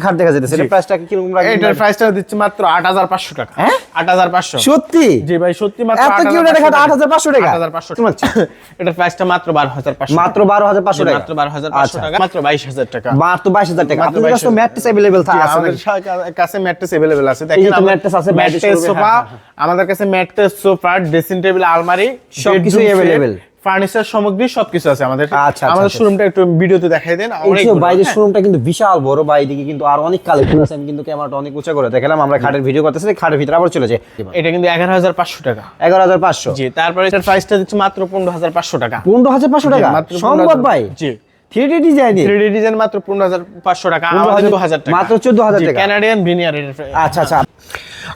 খাট দেখা যাচ্ছে এটা প্রাইসটা কিরকম রাখবেন এটার প্রাইসটা দিচ্ছি মাত্র আট হাজার পাঁচশো টাকা হ্যাঁ? আট হাজার পাঁচশো সত্যি জি ভাই সত্যি মাত্র এত কিউট একটা খাট 8500 টাকা? 8500 এটার প্রাইসটা মাত্র 12500 মাত্র বারো হাজার পাঁচশো টাকা মাত্র 12500 আচ্ছা টাকা মাত্র 22000 টাকা মাত্র বাইশ হাজার টাকা মাত্র আপনাদের কাছে 22,000 ম্যাট্রেস অ্যাভেলেবেল জি, আছে আমাদের নাকি? সা- কাছে ম্যাট্রেস अवेलेबल আছে এই যে দেখেন তো আমার- ম্যাট্রেস আছে, ম্যাট্রেস ম্যাট্রেস করবে, সোফা হ্যাঁ, হ্যাঁ, আমাদের কাছে ম্যাট্রেস সোফা ড্রেসিং টেবিল আলমারি সবকিছুই available। ফার্নিচার সামগ্রী সবকিছু আছে আমাদের। আচ্ছা, আচ্ছা, আমাদের আচ্ছা। শোরুমটা একটু ভিডিওতে দেখাই দেন অনেকগুলো, বাইরের হ্যাঁ। শোরুমটা কিন্তু বিশাল বড় বাইরে কিন্তু আর অনেক কালেকশন আছে। আমি কিন্তু ক্যামেরাটা অনেক উঁচা করে দেখালাম। আমরা খাটের ভিডিও করতেছি খাটের ভিতরে আবার চলে যাই। এটা কিন্তু এগারো হাজার পাঁচশো টাকা। এগারো হাজার পাঁচশো? জি তারপরে এটার প্রাইসটা দিচ্ছি মাত্র পনেরো হাজার পাঁচশো টাকা। পনেরো হাজার পাঁচশো টাকা? মাত্র সম্ভব ভাই। জি। ডিজাইন ডিজাইন মাত্র পনেরো হাজার পাঁচশো টাকা 15,000 আমাদের দু হাজার টাকা। মাত্র 14,000 টাকা। ক্যানাডিয়ান ভিনিয়ার আচ্ছা আচ্ছা।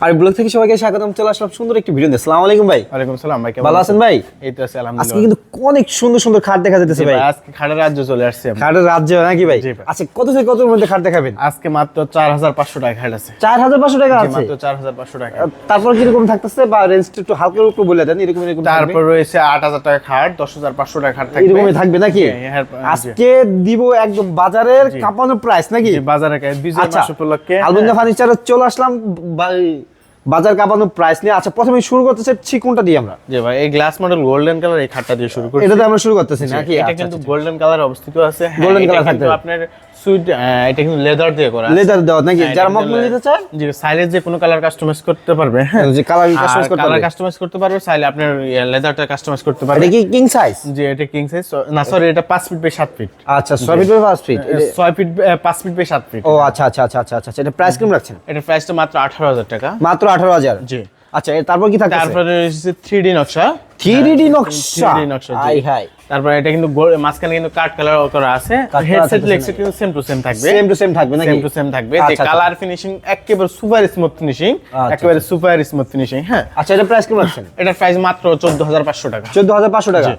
আর ব্লগ থেকে সবাইকে স্বাগতম চলে আসলাম সুন্দর একটি ভিডিও নিয়ে। আসসালামু আলাইকুম ভাই। ওয়ালাইকুম সালাম ভাই ভালো আছেন? ভাই? এই তো আছে আজকে কিন্তু অনেক সুন্দর সুন্দর খাট দেখা যাচ্ছে ভাই। ভাই, আজকে খাটের রাজ্য চলে আসছে। খাটের রাজ্য নাকি ভাই? আচ্ছা কত থেকে কতর মধ্যে খাট দেখাবেন? আজকে মাত্র চার হাজার পাঁচশো টাকা খাট আছে। চার হাজার পাঁচশো টাকা আছে? মাত্র চার হাজার পাঁচশো টাকা। তারপর কীরকম থাকতেছে বা রেঞ্জটা একটু হালকা একটু বলে দেন এরকম এরকম তারপর রয়েছে আট হাজার টাকা খাট দশ হাজার পাঁচশো টাকা খাট থাকবে। এরকমই থাকবে নাকি? হ্যাঁ, জি। আজকে দিব একদম বাজারের কাঁপানো প্রাইস নাকি? জি, বাজারে কে- বিজয় আচ্ছা মাস উপলক্ষে। আলবুন্দা ফার্নিচারে চলে আসলাম বা- বাজার কাঁপানো প্রাইস নিয়ে। আচ্ছা প্রথমে শুরু করতে ঠিক কোনটা দিয়ে আমরা। যে ভাই এই গ্লাস মডেল গোল্ডেন কালার এই খাটটা দিয়ে শুরু করছি। এটাতে আমরা শুরু করতেছি নাকি? এটা আচ্ছা, কিন্তু আচ্ছা। গোল্ডেন কালার অবস্থিত আছে। গোল্ডেন কালার colour কিন্তু থাকবে। আপনার সুইট এটা কিন্তু লেদার দিয়ে করা লেদার দেওয়া নাকি? হ্যাঁ, যারা এটা মকমল নিতে চায়? জি সাইলের যে কোনো কালার কাস্টমাইজ করতে পারবে হ্যাঁ। যে কালার কাস্টমাইজ করতে পারবে। কাস্টমাইজ করতে পারবে চাইলে আপনার লেদারটা কাস্টমাইজ করতে পারবে। এটা কি কিং সাইজ যে এটা কিং সাইজ না সরি এটা 5 ফিট বাই 7 ফিট আচ্ছা 6 feet by 5 feet 6 feet 5 feet by 7 feet ও আচ্ছা আচ্ছা আচ্ছা আচ্ছা আচ্ছা এটা প্রাইস কেমন রাখছেন? এটার প্রাইসটা মাত্র 18000 টাকা। মাত্র 18000 জি। আচ্ছা তারপর কি থাকছে তারপরে রয়েছে 3D নকশা। 3D নকশা। 3D নকশা হাই হাই তারপরে এটা কিন্তু মাঝখানে কিন্তু কাট কালার করা আছে। হেডসেট কিন্তু সেম টু সেম থাকবে। সেম টু সেম থাকবে নাকি? সেম টু সেম থাকবে। যে আচ্ছা, আচ্ছা। কালার ফিনিশিং একেবারে সুপার স্মুথ ফিনিশিং আচ্ছা, একেবারে সুপার স্মুথ ফিনিশিং হ্যাঁ। আচ্ছা এটা প্রাইস কেমন রাখছেন এটার প্রাইস মাত্র 14500 টাকা। 14500 টাকা?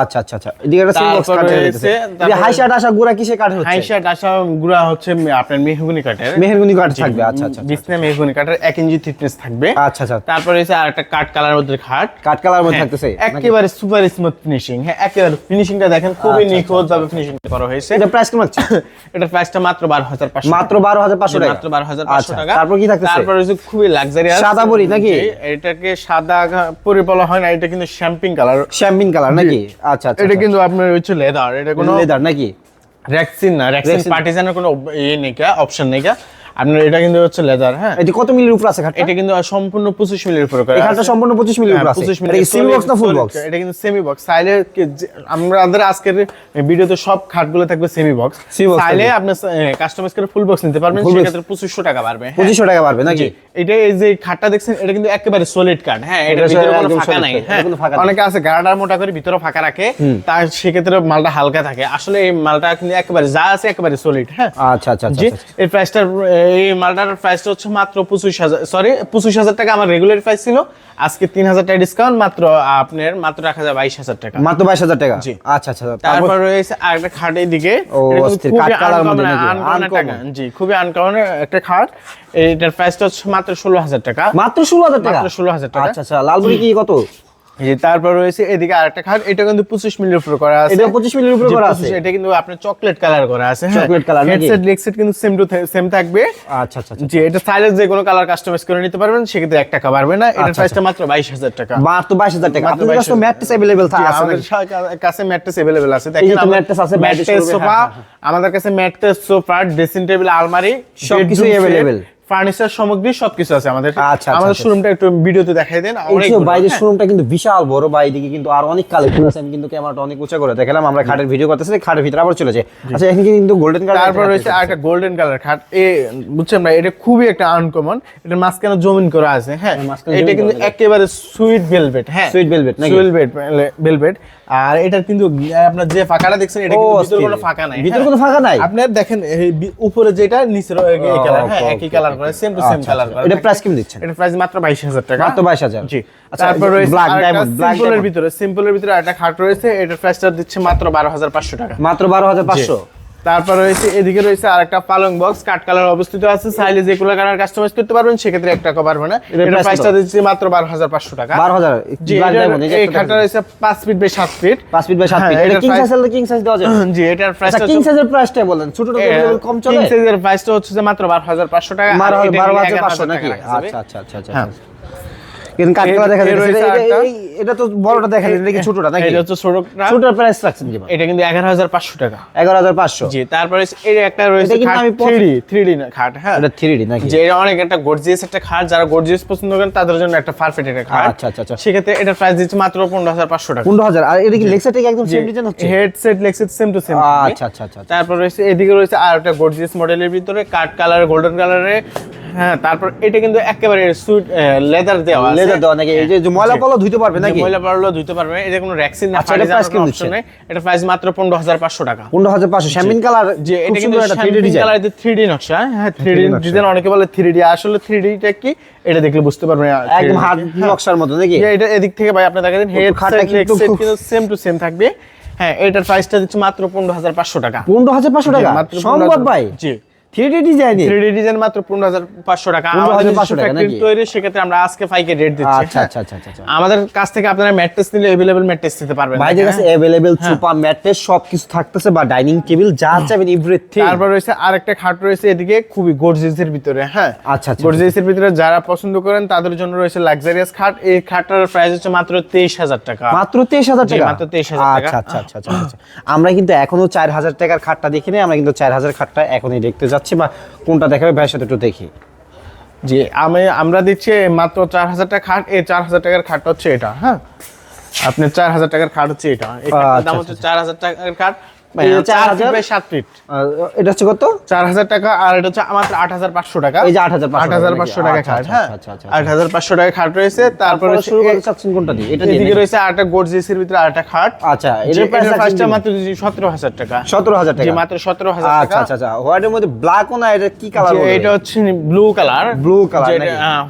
আচ্ছা আচ্ছা আচ্ছা। এদিকে একটা সিল বক্স কাট রয়েছে, রয়েছে তারপর- হাই শার্ট আসা গুড়া কিসে কাট হচ্ছে? হাইশাট আশা গুড়া হচ্ছে আপনার মেহগুনি কাঠের। মেহেরগুনি কাট থাকবে। আচ্ছা আচ্ছা বিছনা মেহগুনি কাঠের 1 ইঞ্চি থিকনেস থাকবে। আচ্ছা আচ্ছা। তারপরে রয়েছে আর একটা কাট কালার মধ্যে খাট। কাট কালার মধ্যে হ্যাঁ, একেবারে সুপার স্মুথ ফিনিশিং হ্যাঁ একেবারে ফিনিশিংটা দেখেন খুবই আচ্ছা, নিখুঁত ভাবে ফিনিশিং করা হয়েছে। এটা প্রাইস কেমন রাখছেন এটার প্রাইসটা মাত্র 12500 মাত্র 12500 টাকা? মাত্র 12500 আচ্ছা, টাকা। তারপর কি থাকতেছে? তারপর হচ্ছে খুবই লাক্সারিয়াস সাদা পরি নাকি? এটাকে সাদা পরি বলা হয় না এটা কিন্তু শ্যাম্পিং কালার শ্যাম্পিন কালার নাকি? আচ্ছা আচ্ছা এটা কিন্তু আপনার হচ্ছে লেদার এটা কোনো লেদার নাকি? র্যাক্সিন না র্যাক্সিন পার্টিজানের কোনো ইয়ে নেই অপশন নেই আপনার এটা কিন্তু হচ্ছে লেদার হ্যাঁ? এটা কত মিলির উপর আছে খাটটা? এটা কিন্তু সম্পূর্ণ 25 মিলির উপরে করা। এই খাটটা সম্পূর্ণ 25 মিলির উপর হ্যাঁ, আছে। 25 এটা কি বক্স না ফুল বক্স এটা কিন্তু সেমি বক্স চাইলে আমাদের আজকের ভিডিওতে সব খাটগুলো থাকবে সেমি বক্স চাইলে আপনি কাস্টমাইজ করে ফুল বক্স নিতে পারবেন Full সেক্ষেত্রে 2500 টাকা পারবে হ্যাঁ। 2500 টাকা পারবে নাকি? এটা এই যে খাটটা দেখছেন এটা কিন্তু একেবারে সলিড কাঠ হ্যাঁ? এটা ভিতরে কোনো ফাঁকা নাই হ্যাঁ? ফাঁকা নাই। অনেকে আছে মোটা করে ভিতরে ফাঁকা রাখে তার সেক্ষেত্রে মালটা হালকা থাকে। আসলে এই মালটা কিন্তু একেবারে যা আছে একেবারে সলিড হ্যাঁ? আচ্ছা আচ্ছা আচ্ছা আচ্ছা। এই প্রাইসটার এই মালটার প্রাইসটা হচ্ছে মাত্র পঁচিশ হাজার সরি পঁচিশ হাজার টাকা আমার রেগুলার প্রাইস ছিল। আজকে তিন হাজার টাকা ডিসকাউন্ট মাত্র আপনার মাত্র রাখা যায় বাইশ হাজার টাকা। মাত্র 22000 টাকা? জি। আচ্ছা আচ্ছা তারপর তারপর রয়েছে আরেকটা খাটের দিকে জি খুবই আনকমন একটা খাট। এইটার প্রাইসটা হচ্ছে মাত্র ষোলো হাজার টাকা। মাত্র 16000 টাকা? মাত্র 16,000 টাকা। আচ্ছা আচ্ছা। লালপুরি কি কত? জি তারপর রয়েছে এদিকে আরেকটা খাট এটা কিন্তু পঁচিশ মিলির উপরে করা আছে এটা 25 মিলির উপরে জি, করা 25 আছে এটা কিন্তু আপনার চকলেট কালার করা আছে হ্যাঁ। Chocolate colour নাকি? হেডসেট লেগসেট কিন্তু সেম টু সেম থাকবে আচ্ছা আচ্ছা আচ্ছা জি এটা সাইলেজ যে কোনো কালার কাস্টমাইজ করে নিতে পারবেন সেক্ষেত্রে এক টাকা পারবে না এটার আচ্ছা, প্রাইসটা মাত্র বাইশ হাজার টাকা মাত্র 22000 টাকা মাত্র আপনাদের কাছে 22,000 ম্যাট্রেস अवेलेबल জি, থাকে আমাদের সা- কাছে ম্যাট্রেস अवेलेबल আছে এই যে দেখেন তো আমার mattress আছে, mattress mattress করবে, সোফা হ্যাঁ, হ্যাঁ, আমাদের কাছে ম্যাট্রেস সোফা ড্রেসিং টেবিল আলমারি সবকিছুই available। ফার্নিচার সামগ্রী সবকিছু আছে আমাদের আচ্ছা, আচ্ছা, আমাদের আচ্ছা। শোরুমটা একটু ভিডিওতে দেখাই দেন অনেকগুলো, বাইরের। শোরুমটা কিন্তু বিশাল বড় বা এদিকে কিন্তু আর অনেক কালেকশন আছে আমি কিন্তু ক্যামেরাটা অনেক উঁচা করে দেখালাম আমরা খাটের ভিডিও করতেছি খাটের ভিতরে আবার চলে যাই আচ্ছা এখানে কিন্তু গোল্ডেন কালার তারপর রয়েছে আরেকটা গোল্ডেন কালার খাট এ বুঝছেন না এটা খুবই একটা আনকমন এটার মাঝখানে জমিন করা আছে হ্যাঁ এটা কিন্তু একেবারে সুইট ভেলভেট হ্যাঁ সুইট velvet নাকি? সুইট ভেলভেট আর এটা কিন্তু আপনার যে ফাঁকাটা দেখছেন এটা কিন্তু ভিতরে কোনো ফাঁকা নাই ভিতরে হ্যাঁ। কোনো ফাঁকা নাই? আপনি দেখেন এই উপরে যেটা নিচের এই কালার হ্যাঁ একই কালার. করে সেম টু সেম আচ্ছা, কালার আচ্ছা। এটা প্রাইস কেমন দিচ্ছেন? এটা প্রাইস মাত্র 22000 টাকা। মাত্র 22000 জি। আচ্ছা, তারপর রয়েছে ব্ল্যাক ডায়মন্ড black সিম্পলের ভিতরে সিম্পলের ভিতরে একটা খাট রয়েছে। এটার প্রাইসটা দিচ্ছে মাত্র 12500 টাকা। মাত্র 12500 তারপর রয়েছে এদিকে রয়েছে আরেকটা পালং বক্স কাট কালার অবস্থিত আছে চাইলে যে কোনো কালার কাস্টমাইজ করতে পারবেন সেক্ষেত্রে এক টাকা পারবে না। এটা প্রাইসটা দিচ্ছি মাত্র বারো হাজার পাঁচশো টাকা। বারো হাজার এই খাটটা রয়েছে পাঁচ ফিট বাই সাত ফিট পাঁচ ফিট বাই সাত হ্যাঁ, ফিট এটা কিং সাইজ হলে কিং সাইজ দেওয়া যাবে। জি এটার আচ্ছা প্রাইসটা কিং সাইজের প্রাইসটা বলেন। ছোটটা কম চলে? কিং সাইজের প্রাইসটা হচ্ছে যে মাত্র বারো হাজার পাঁচশো টাকা আর বারো হাজার পাঁচশো নাকি? আচ্ছা আচ্ছা আচ্ছা আচ্ছা হ্যাঁ। কিন্তু কাঠগুলো দেখা যাচ্ছে। এটা- আরেকটা। এই- এটা তো বড়টা দেখা যাচ্ছে এটা ছোটটা নাকি? এটা হচ্ছে ছোটটা ছোটটার প্রাইস রাখছেন কি এটা কিন্তু এগারো হাজার পাঁচশো টাকা। এগারো হাজার পাঁচশো? জি তারপরে এই একটা রয়েছে খাট আমি পছ- থ্রি থ্রি খাট হ্যাঁ। এটা থ্রি নাকি? যে এটা অনেক একটা গর্জিয়াস একটা খাট যারা গর্জিয়াস পছন্দ করেন তাদের জন্য একটা পারফেক্ট একটা খাট। আচ্ছা, আচ্ছা, আচ্ছা। সেক্ষেত্রে এটার প্রাইস দিচ্ছে মাত্র পনেরো হাজার পাঁচশো টাকা। পনেরো হাজার আর এটা কি লেক্সা থেকে একদম সেম ডিজাইন হচ্ছে? হেডসেট লেক্সেট সেম টু সেম আচ্ছা আচ্ছা আচ্ছা আচ্ছা। তারপর রয়েছে এদিকে রয়েছে আর একটা গর্জিয়াস মডেলের ভিতরে কাট কালার গোল্ডেন কালারে হ্যাঁ তারপর এটা কিন্তু একেবারে সুইট লেদার দেওয়া আছে। লেদার দেওয়া নাকি এই যে- যে ময়লা। ধুইতে পারবে নাকি? ময়লা ধুতে পারবে। এটা কোনো র্যাক্সিন না আচ্ছা, ফাড়ি এটা? এটা প্রাইস মাত্র পনেরো হাজার পাঁচশো টাকা। পনেরো হাজার পাঁচশো। শ্যামিন কালার যে এটা কিন্তু একটা three D design colour three D নকশা হ্যাঁ 3D ডিজাইন অনেকে বলে থ্রি ডি আসলে থ্রি ডিটা কি? এটা দেখলে বুঝতে পারবেন একদম হাত নকশার মতো নাকি এটা এদিক থেকে ভাই আপনি দেখেন হেড খাটটা কিন্তু খুব- সেম টু সেম থাকবে। হ্যাঁ এটার প্রাইসটা দিচ্ছে মাত্র পনেরো হাজার পাঁচশো টাকা। পনেরো হাজার পাঁচশো টাকা? সম্ভব ভাই? জি। Three D design three D design মাত্র পনেরো হাজার পাঁচশো টাকা 15,500 আমাদের টাকা নাকি? তৈরি সেক্ষেত্রে আমরা আজকে ফাইকে রেট দিচ্ছি আচ্ছা হ্যাঁ। আচ্ছা আচ্ছা আচ্ছা আচ্ছা। আমাদের কাছ থেকে আপনারা ম্যাট্রেস নিলে এভেলেবেল ম্যাট্রেস নিতে পারবেন ভাইদের কাছে হ্যাঁ। অ্যাভেলেবেল ম্যাট্রেস সবকিছু থাকতেছে বা ডাইনিং টেবিল যা চাইবেন এভরিথিং তারপর রয়েছে আরেকটা খাট রয়েছে এদিকে খুবই গর্জিয়াসের ভিতরে হ্যাঁ আচ্ছা, আচ্ছা, গর্জিয়াসের ভিতরে যারা পছন্দ করেন তাদের জন্য রয়েছে লাক্সারিয়াস খাট এই খাটটার প্রাইস হচ্ছে মাত্র তেইশ হাজার টাকা মাত্র তেইশ হাজার জি, টাকা মাত্র 23,000 টাকা। আচ্ছা আচ্ছা আচ্ছা আচ্ছা আচ্ছা। আমরা কিন্তু এখনও চার হাজার টাকার খাটটা দেখিনি আমরা কিন্তু চার হাজার খাটটা এখনই দেখতে যাচ্ছি বা কোনটা দেখাবে ভাইয়ের সাথে একটু দেখি। যে আমি আমরা দিচ্ছি মাত্র চার হাজার টাকা খাট এই চার হাজার টাকার খাটটা হচ্ছে এটা হ্যাঁ? আপনার চার হাজার টাকার খাট হচ্ছে এটা। দাম আচ্ছা, হচ্ছে চার হাজার টাকার খাট। এই যে চার 4,000 হাজার বাই সাত ফিট আর এটা হচ্ছে কত? চার হাজার টাকা আর এটা হচ্ছে মাত্র আট হাজার পাঁচশো টাকা। এই যে 8,500 আট হাজার পাঁচশো টাকা আচ্ছা, খাট আচ্ছা, হ্যাঁ? আচ্ছা, আচ্ছা, আট হাজার পাঁচশো টাকা খাট রয়েছে তারপরে তারপরে শুরু করতে চাচ্ছেন কোনটা দিয়ে? এটা এদিকে রয়েছে আরেকটা গর্জিয়াসের ভিতরে আরেকটা খাট আচ্ছা এটার প্রাইসটা মাত্র সতেরো হাজার টাকা। সতেরো হাজার টাকা। মাত্র সতেরো হাজার আচ্ছা টাকা। আচ্ছা আচ্ছা হোয়াইটের মধ্যে ব্ল্যাকও না এটা কি কালার এটা হচ্ছে ব্লু কালার color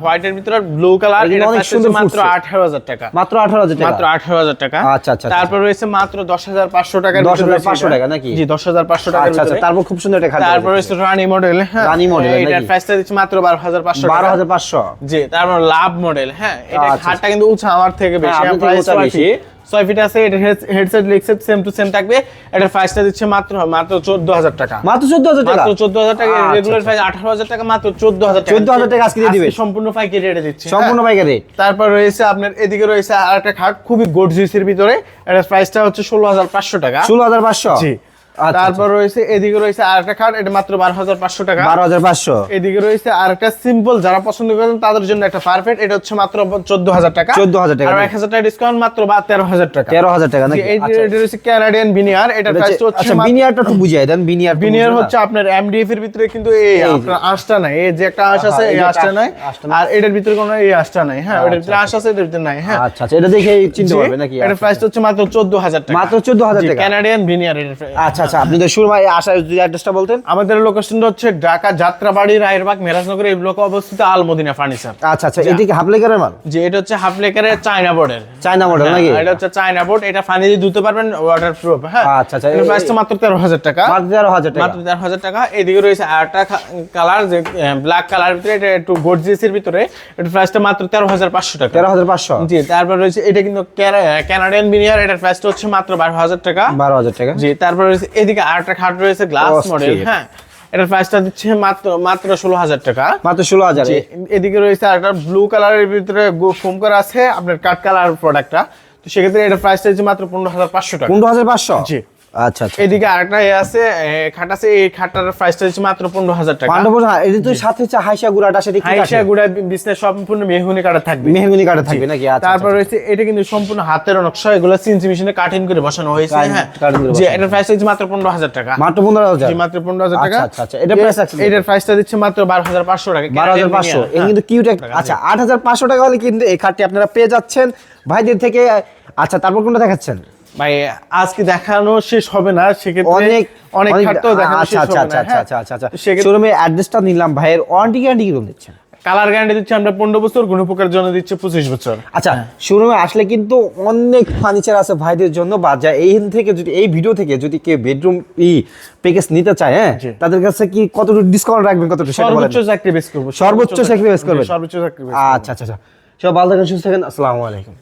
হোয়াইটের ভিতরে ব্লু কালার এটা এটা অনেক অনেক সুন্দর মাত্র আঠারো হাজার টাকা। মাত্র আঠারো হাজার টাকা? মাত্র আঠারো হাজার টাকা। আচ্ছা, আচ্ছা, তারপর রয়েছে মাত্র দশ হাজার পাঁচশো টাকা 10,500 টাকা নাকি? জি দশ হাজার পাঁচশো টাকা আচ্ছা আচ্ছা তারপর খুব সুন্দর একটা খাট তারপর হচ্ছে রানী মডেল হ্যাঁ। রানী মডেল এটার প্রাইসটা দিচ্ছে মাত্র বারো হাজার পাঁচশো বারো হাজার পাঁচশো? জি তারপর লাভ মডেল হ্যাঁ। এটা আচ্ছা, খাটটা কিন্তু উঁচা আমার থেকে বেশি হ্যাঁ, থেকে প্রাইস বেশি। ছয় ফিট আছে এটা হেডসেট লেগসেট সেম টু সেম থাকবে। এটার প্রাইসটা দিচ্ছে মাত্র মাত্র চোদ্দ হাজার টাকা। মাত্র চোদ্দ হাজার টাকা? চোদ্দ হাজার টাকা আচ্ছা, রেগুলার আচ্ছা। প্রাইস আঠারো হাজার টাকা মাত্র চোদ্দ হাজার চোদ্দ হাজার টাকা আজকে দিবে। সম্পূর্ণ পাইকারি রেটে দিচ্ছে। সম্পূর্ণ। পাইকারি। রেট তারপর রয়েছে আপনার এদিকে রয়েছে আর একটা খাট খুবই গর্জিয়াসের ভিতরে। এটার প্রাইসটা হচ্ছে ষোলো হাজার পাঁচশো টাকা। ষোলো হাজার পাঁচশো? জি। আচ্ছা, তারপর রয়েছে এদিকে রয়েছে আর একটা খাট এটা মাত্র বারো হাজার পাঁচশো টাকা। বারো হাজার পাঁচশো। এদিকে রয়েছে আর একটা সিম্পল যারা পছন্দ করেন তাদের জন্য একটা পারফেক্ট এটা হচ্ছে মাত্র চোদ্দ হাজার টাকা। 14,000 টাকা, এক হাজার টাকা ডিসকাউন্ট মাত্র বা তেরো হাজার টাকা। তেরো হাজার টাকা আচ্ছা, এটা রয়েছে ক্যানাডিয়ান বিনিয়ার এটা প্রাইস হচ্ছে- আচ্ছা বিনিয়ারটা একটু বুঝিয়ে দেন বিনিয়ার বিনিয়ার হচ্ছে আপনার এমডিএফ এর ভিতরে কিন্তু এই। আপনার আঁশটা নাই। এই যে একটা আঁশ আছে এই আঁশটা নাই। আর এটার ভিতরে কোনো এই আঁশটা নাই। হ্যাঁ ওটার ভিতরে আঁশ আছে এটার ভিতরে নাই। হ্যাঁ। আচ্ছা আচ্ছা এটা দেখে চিনতে পারবে নাকি? এটার প্রাইস হচ্ছে মাত্র চোদ্দ হাজার টাকা। মাত্র চোদ্দ হাজার টাকা। ক্যানাডিয়ান বিনিয়ার এটার price। আচ্ছা আচ্ছা আপনি তো শুরু আসার যদি অ্যাড্রেসটা বলতেন। আমাদের লোকেশনটা হচ্ছে ঢাকা যাত্রাবাড়ি রায়েরবাগ মেরাজনগর এই ব্লকে অবস্থিত আলমদিনা ফার্নিচার আচ্ছা আচ্ছা এটা কি হাফ লেকারের মাল? যে এটা হচ্ছে হাফ লেকারের চায়না বোর্ডের চায়না মডেল নাকি? এটা হচ্ছে চায়না বোর্ড এটা দিয়ে ধুতে পারবেন ওয়াটার প্রুফ হ্যাঁ। আচ্ছা, আচ্ছা, এর এই- প্রাইসটা মাত্র তেরো হাজার টাকা। মাত্র তেরো হাজার টাকা। মাত্র তেরো হাজার টাকা। এদিকে রয়েছে আরেকটা কালার যে ব্ল্যাক কালার ভিতরে এটা একটু গর্জিয়াসের ভিতরে। এটা প্রাইসটা মাত্র তেরো হাজার পাঁচশো টাকা। তেরো হাজার পাঁচশো? জি তারপর রয়েছে এটা কিন্তু ক্যানাডিয়ান বিনিয়ার এটার প্রাইসটা হচ্ছে মাত্র বারো হাজার টাকা। বারো হাজার টাকা। জি তারপর রয়েছে এদিকে আরেকটা খাট রয়েছে গ্লাস। মডেল হ্যাঁ। এটার প্রাইসটা দিচ্ছে মাত্র মাত্র ষোলো হাজার টাকা। মাত্র ষোলো হাজার এদিকে রয়েছে আরেকটা ব্লু কালারের ভিতরে ফোম করা আছে আপনার কাট কালার প্রোডাক্টটা তো সেক্ষেত্রে এটা প্রাইসটা হচ্ছে মাত্র পনেরো হাজার পাঁচশো টাকা। পনেরো হাজার পাঁচশো? জি। আচ্ছা আচ্ছা এদিকে আরেকটা এ আছে খাট আছে এই খাটটার প্রাইসটা হচ্ছে মাত্র পনেরো হাজার টাকা। পাণ্ডব হ্যাঁ এটা তো সাথে হচ্ছে হাইসা গুড়াটা সেটা কি হাইসা গুড়া বিজনেস সম্পূর্ণ মেহগুনি কাটা থাকবে। মেহগুনি কাটা থাকবে নাকি? আচ্ছা তারপর রয়েছে এটা কিন্তু সম্পূর্ণ হাতের নকশা এগুলো মেশিনে কাটিং করে বসানো হয়েছে কাটিং- হ্যাঁ। যে এটার প্রাইস হচ্ছে মাত্র পনেরো হাজার টাকা। মাত্র পনেরো হাজার? জি, মাত্র পনেরো হাজার টাকা। আচ্ছা, আচ্ছা, আচ্ছা। price রাখছেন কত? এটার প্রাইসটা দিচ্ছে মাত্র বারো হাজার পাঁচশো টাকা বারো হাজার পাঁচশো। Canadian কিন্তু কিউট আচ্ছা আট হাজার পাঁচশো টাকা হলে কিন্তু এই খাটটি আপনারা পেয়ে যাচ্ছেন। ভাইদের থেকে আচ্ছা তারপর কোনটা দেখাচ্ছেন? ভাই আজকে দেখানো শেষ হবে না সেক্ষেত্রে অনেক অনেক খাট তো দেখানো আচ্ছা আচ্ছা না আচ্ছা হ্যাঁ। আচ্ছা আচ্ছা আচ্ছা। তো সেক্ষেত্রে শোরুমের অ্যাড্রেসটা নিলাম ভাইয়ের ওয়ারেন্টি গ্যারান্টি কীরকম দিচ্ছেন। কালার গ্যারান্টি দিচ্ছে আমরা পনেরো বছর গুণপোকার জন্য দিচ্ছে পঁচিশ বছর। আচ্ছা শোরুমে আসলে কিন্তু অনেক ফার্নিচার আছে ভাইদের জন্য বা যা এই থেকে যদি এই ভিডিও থেকে যদি কেউ বেডরুম ই প্যাকেজ নিতে চায় হ্যাঁ তাদের কাছে কি কতটুকু ডিসকাউন্ট রাখবেন কতটুকু সর্বোচ্চ চাকরি বেস করব সর্বোচ্চ sacrifice করবেন? সর্বোচ্চ চাকরি আচ্ছা আচ্ছা আচ্ছা। সব ভালো থাকেন সুস্থ থাকেন আসসালামু আলাইকুম।